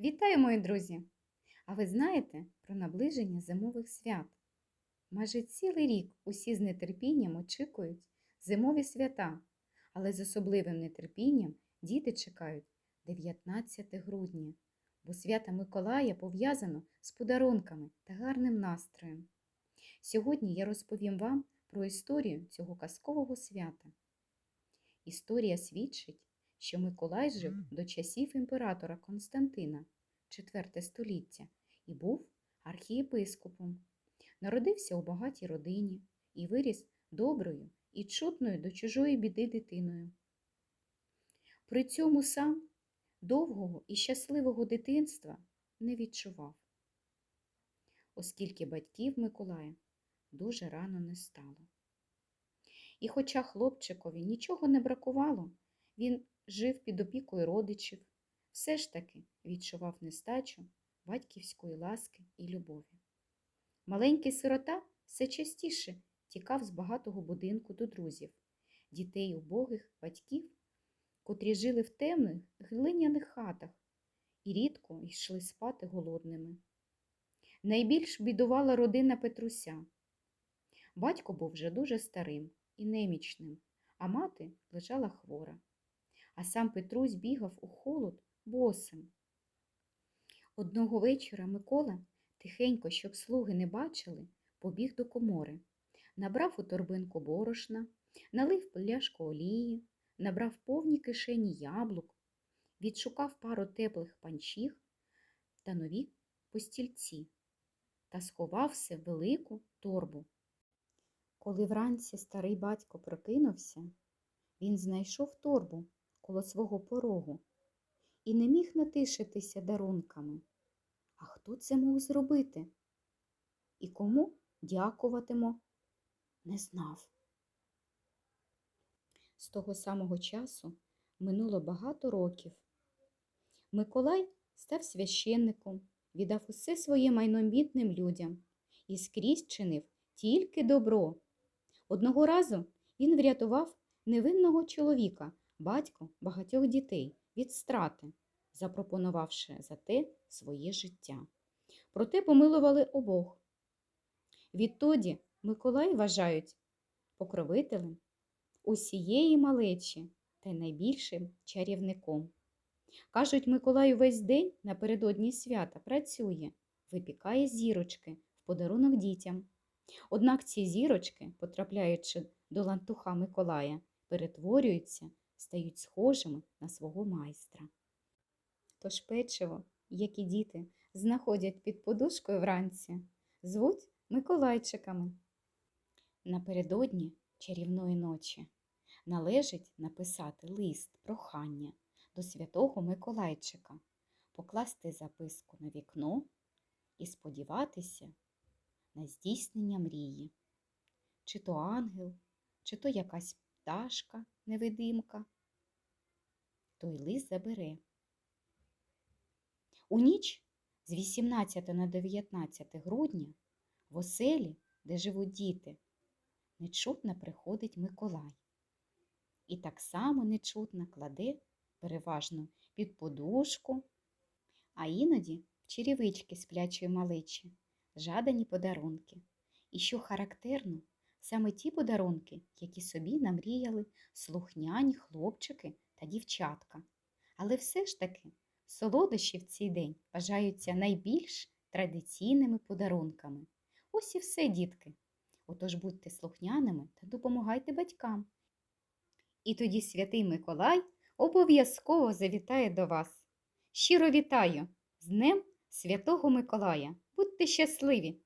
Вітаю, мої друзі! А ви знаєте про наближення зимових свят? Майже цілий рік усі з нетерпінням очікують зимові свята, але з особливим нетерпінням діти чекають 19 грудня, бо свята Миколая пов'язано з подарунками та гарним настроєм. Сьогодні я розповім вам про історію цього казкового свята. Історія свідчить, що Миколай жив до часів імператора Константина, IV століття, і був архієпископом. Народився у багатій родині і виріс доброю і чутною до чужої біди дитиною. При цьому сам довгого і щасливого дитинства не відчував, оскільки батьків Миколая дуже рано не стало. І хоча хлопчикові нічого не бракувало, він жив під опікою родичів, все ж таки відчував нестачу батьківської ласки і любові. Маленький сирота все частіше тікав з багатого будинку до друзів, дітей убогих батьків, котрі жили в темних глиняних хатах і рідко йшли спати голодними. Найбільш бідувала родина Петруся. Батько був вже дуже старим і немічним, а мати лежала хвора. А сам Петрусь бігав у холод босим. Одного вечора Микола, тихенько, щоб слуги не бачили, побіг до комори, набрав у торбинку борошна, налив пляшку олії, набрав повні кишені яблук, відшукав пару теплих панчіх та нові постільці та сховав все в велику торбу. Коли вранці старий батько прокинувся, він знайшов торбу коло свого порогу і не міг натишитися дарунками. А хто це мог зробити? І кому дякуватимо, не знав. З того самого часу минуло багато років. Миколай став священником, віддав усе своє майно бідним людям і скрізь чинив тільки добро. Одного разу він врятував невинного чоловіка, батько багатьох дітей, від страти, запропонувавши за те своє життя. Проте помилували обох. Відтоді Миколай вважають покровителем усієї малечі та найбільшим чарівником. Кажуть, Миколай увесь день напередодні свята працює, випікає зірочки в подарунок дітям. Однак ці зірочки, потрапляючи до лантуха Миколая, перетворюються, стають схожими на свого майстра. Тож печиво, як і діти, знаходять під подушкою вранці, звуть Миколайчиками. Напередодні чарівної ночі належить написати лист прохання до святого Миколайчика, покласти записку на вікно і сподіватися на здійснення мрії. Чи то ангел, чи то якась пташка невидимка, той лист забере. У ніч з 18 на 19 грудня в оселі, де живуть діти, нечутно приходить Миколай. І так само нечутно кладе переважно під подушку, а іноді в черевички сплячої малечі жадані подарунки. І що характерно, саме ті подарунки, які собі намріяли слухняні хлопчики та дівчатка. Але все ж таки солодощі в цей день вважаються найбільш традиційними подарунками. Ось і все, дітки. Отож будьте слухняними та допомагайте батькам. І тоді святий Миколай обов'язково завітає до вас. Щиро вітаю з Днем Святого Миколая! Будьте щасливі!